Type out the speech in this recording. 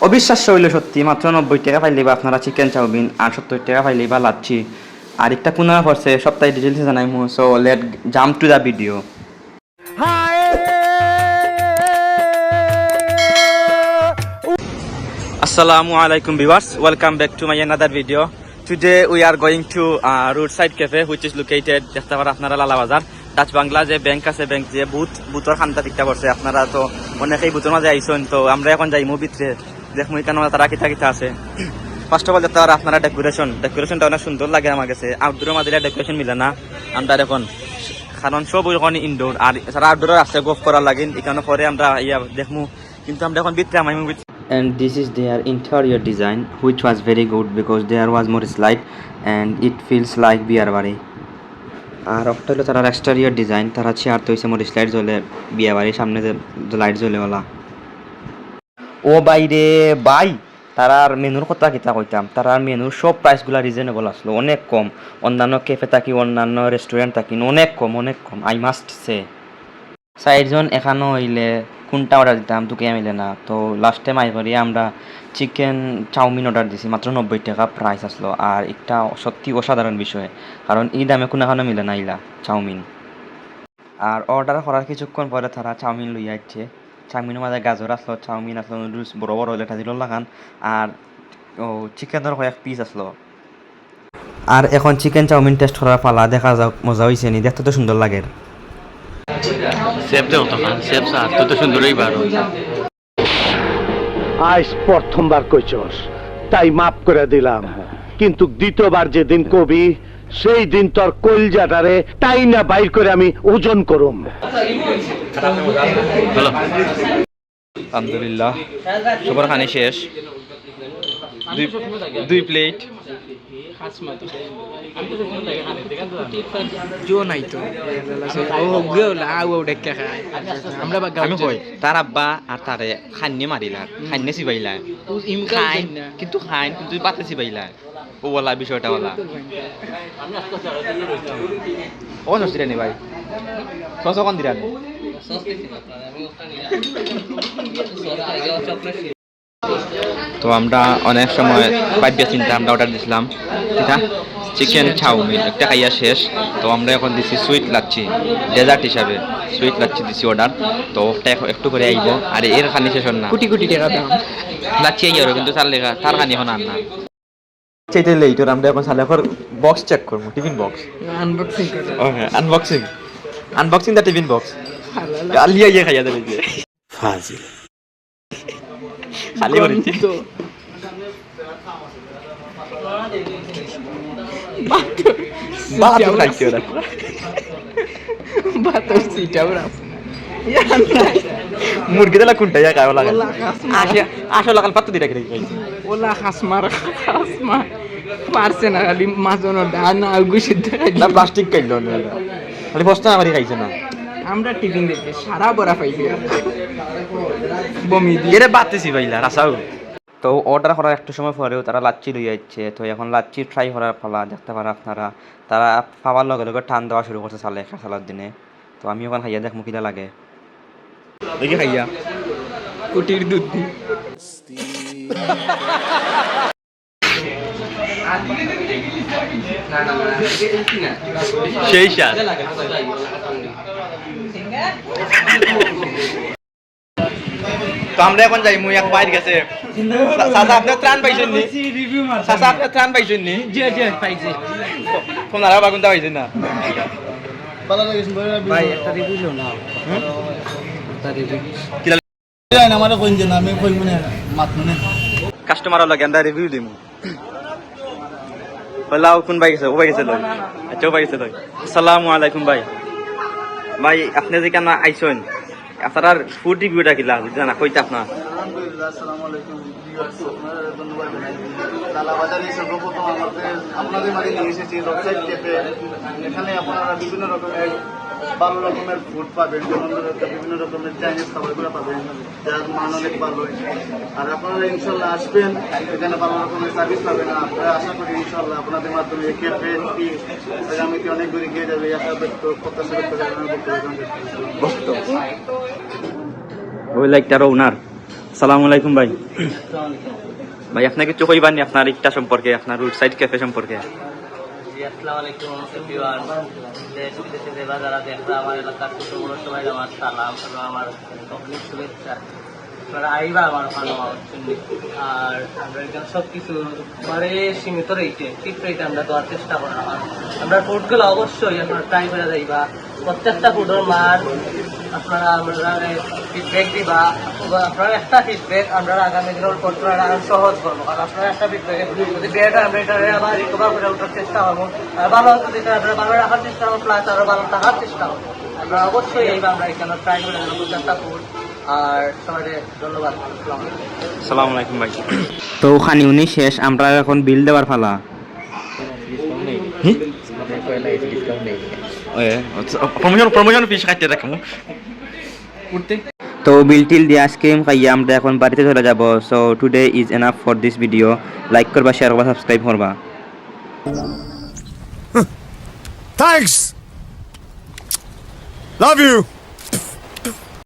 অবিশ্বাস্য হইল সত্যি মাত্র নব্বই টাকা পাইলে বা আপনারা চিকেন চাউমিন আর সত্তর টাকা পাইলে বা লাচ্ছি আর একটা কোনা পড়ছে সপ্তাহে ডিটেলসে জানাই মু so let jump to the video Assalamu alaikum viewers. Welcome back to my another video. Today we are going to uh, side cafe which is located দেখতে পারেন আপনারা লালা বাজার টাচ বাংলা যে ব্যাংক আছে ব্যাংক যে বুথ বুথর খান্তা ঠিকটা করছে আপনারা তো অনেকেই বুথের মাঝে আইসন তো আমরা এখন যাই মুভিতে দেখমু এখানে তারা কিতা কিতা আছে ফার্স্ট অফ অল পারেন আপনারা ডেকোরেশন ডেকোরেশনটা অনেক সুন্দর লাগে আমার কাছে। আউটডোরের মাঝে ডেকোরেশন মিলে না। আমরা এখন কারণ সব ওখানে ইনডোর আর সারা আউটডোর আছে গফ করার লাগে এখানে পরে আমরা ইয়া দেখমু। কিন্তু আমরা এখন ভিতরে আমি and this is their interior design, which was very good because there was more slide it feels like বিয়ার বাড়ি আর একটা হলো তারা এক্সটেরিয়র ডিজাইন তারা চেয়ার তো হয়েছে মোর স্লাইড জ্বলে, বিয়া বাড়ির সামনে যে লাইট জ্বলে ওলা ও বাইরে বাই, তারার মেনুর কথা কিতা কইতাম। তারার মেনুর সব প্রাইসগুলো রিজনেবল আসলো, অনেক কম। অন্যান্য ক্যাফে থাকি, অন্যান্য রেস্টুরেন্ট থাকি, অনেক কম অনেক কম। আই মাস্ট সে চারজন এখানো হইলে কোনটা অর্ডার দিতাম, তোকে মিলে না। তো লাস্ট টাইম আই করি আমরা চিকেন চাউমিন অর্ডার দিছি, মাত্র নব্বই টাকা প্রাইস আসলো। আর একটা সত্যি অসাধারণ বিষয়, কারণ এই দামে কোনো এখানো মিলে না ইলা চাউমিন। আর অর্ডার করার কিছুক্ষণ পরে তারা চাউমিন লইয়া আসছে চাউমিনের মাঝে গাজর আসলো চাউমিন আসলো নুডলস বড় বড় হলে দিল লাগান। আর ও চিকেনের কয়েক পিস আসলো আর এখন চিকেন চাউমিন টেস্ট করার পালা দেখা যাক মজা হয়েছে নি? দেখতে তো সুন্দর লাগে। সেফ দেও সেফ তো সুন্দরই পারো আজ প্রথমবার কইছস তাই মাফ করে দিলাম। কিন্তু দ্বিতীয়বার যেদিন কবি সেই দিন তোর কলজাটারে তাই না বাইর করে আমি ওজন করুম হ্যালো আলহামদুলিল্লাহ। সবার খানি শেষ। দুই প্লেট তার আব্বা আর তারে খান্নে মারিলা খান্নে চিবাইলা। কিন্তু খাইন কিন্তু পাতে চিবাইলা। ও বলা বিষয়টা বলা ও নসিরা নি ভাই? সস দিরা তো আমরা অনেক সময় বাদ্য চিন্তা আমরা অর্ডার দিছিলাম। এটা চিকেন চাউমিন একটা খাইয়া শেষ। তো আমরা এখন দিছি সুইট লাচ্ছি ডেজার্ট হিসাবে। সুইট লাচ্ছি দিছি অর্ডার তো ওটা একটু করে আইব। আর এর খানি শেষ না। কোটি কোটি টাকা দাম। লাচ্ছি আইয়া কিন্তু চার লেখা তার খানি এখন আর না। চাইতে লেট ওর আমরা এখন সালে বক্স চেক করব টিফিন বক্স আনবক্সিং করে okay unboxing unboxing the tiffin box Alia ইয়ে খাইয়া দেবে যে। ফাজিল। খালি ওরা সিটা ওরা। মুরগি দিলা কোনটা ইয়া লাগে। লাগাল করে খাইছে ওলা খাসমার খাসমা পারছে না খালি মাজন ডান আর গুছি না প্লাস্টিক খাইলো না খালি ফসটা আমারই খাইছে না। আমরা টিফিন দিতে সারা বড়া পাইছি। বমি দিয়ে। এরে বাতেছি ভাইলা রাসাও তো অর্ডার করার একটু সময় পরেও তারা লাচ্ছি লই যাচ্ছে তো এখন লাচ্ছি ট্রাই করার ফলা দেখতে পারেন আপনারা। তারা পাওয়ার লগে লগে টান দেওয়া শুরু করছে সালে সালার দিনে। তো আমি ওখানে খাইয়া দেখ মুখিটা লাগে। দেখি খাইয়া। কুটির দুধ সেই স্বাদ। তো আমরা এখন যাই মুই এক বাইর গেছে। চাচা আপনি ত্রাণ পাইছেন নি? চাচা আপনি ত্রাণ পাইছেন নি? জি জি পাইছি। ফোন আর বাগুনটা পাইছেন না? ভাই একটা রিভিউ লো না একটা রিভিউ। কাস্টমার লাগে আমরা রিভিউ দিমু। বলাও কোন ভাই গেছে ও ভাই গেছে লই আচ্ছা ও ভাই গেছে লই আসসালামু আলাইকুম ভাই। ভাই আপনি যে কেন আইছেন আপনার ফুড রিভিউটা কিলা জানা কইতে আপনার। আলহামদুলিল্লাহ আসসালামু আলাইকুম। আপনাদের মাঝে নিয়ে এসেছি রকসাইড ক্যাফে এখানে আপনারা বিভিন্ন রকমের ভালো রকমের ফুড পাবেন বিভিন্ন রকমের চাইনিজ খাবারগুলো পাবেন। যার মান অনেক ভালো আর আপনারা ইনশাল্লাহ আসবেন এখানে ভালো রকমের সার্ভিস পাবেন। আপনারা আশা করি ইনশাল্লাহ আপনাদের মাধ্যমে আগামীতে অনেক দূরে গিয়ে যাবে। আশা ব্যক্ত প্রত্যাশা ব্যক্ত। ওই ওনার আসসালামু আলাইকুম। ভাই ভাই আপনাকে কিছু কইবার নি আপনার ইটা সম্পর্কে আপনার রুট সাইড ক্যাফে সম্পর্কে। আমার আমার। আর আমরা এখানে সব সীমিত আমরা দেওয়ার চেষ্টা আমরা ফুডগুলো অবশ্যই ট্রাই করে যাইবা প্রত্যেকটা ফুডের মান আপনারা আমরা ফিডব্যাক দিবা বা আপনারা একটা ফিডব্যাক আমরা আগামী দিনের আরও সহজ করব। কারণ আপনারা একটা ফিডব্যাক যদি বেটা আমরা এটা আবার রিকভার করে ওঠার চেষ্টা করব আর ভালো যদি আমরা ভালো রাখার চেষ্টা করব প্লাস আরও ভালো থাকার চেষ্টা করব। আমরা অবশ্যই এই আমরা এখানে ট্রাই করে ধন্যবাদ। তো ওখানে উনি শেষ আমরা এখন বিল দেওয়ার ফালা প্রমোশন প্রমোশন ফিস কাটতে রাখব তো বিল টিল দিয়ে আইসক্রিম খাইয়া আমরা এখন বাড়িতে চলে যাব so today is enough for this video like করবা শেয়ার করবা সাবস্ক্রাইব করবা থ্যাংকস লাভ you.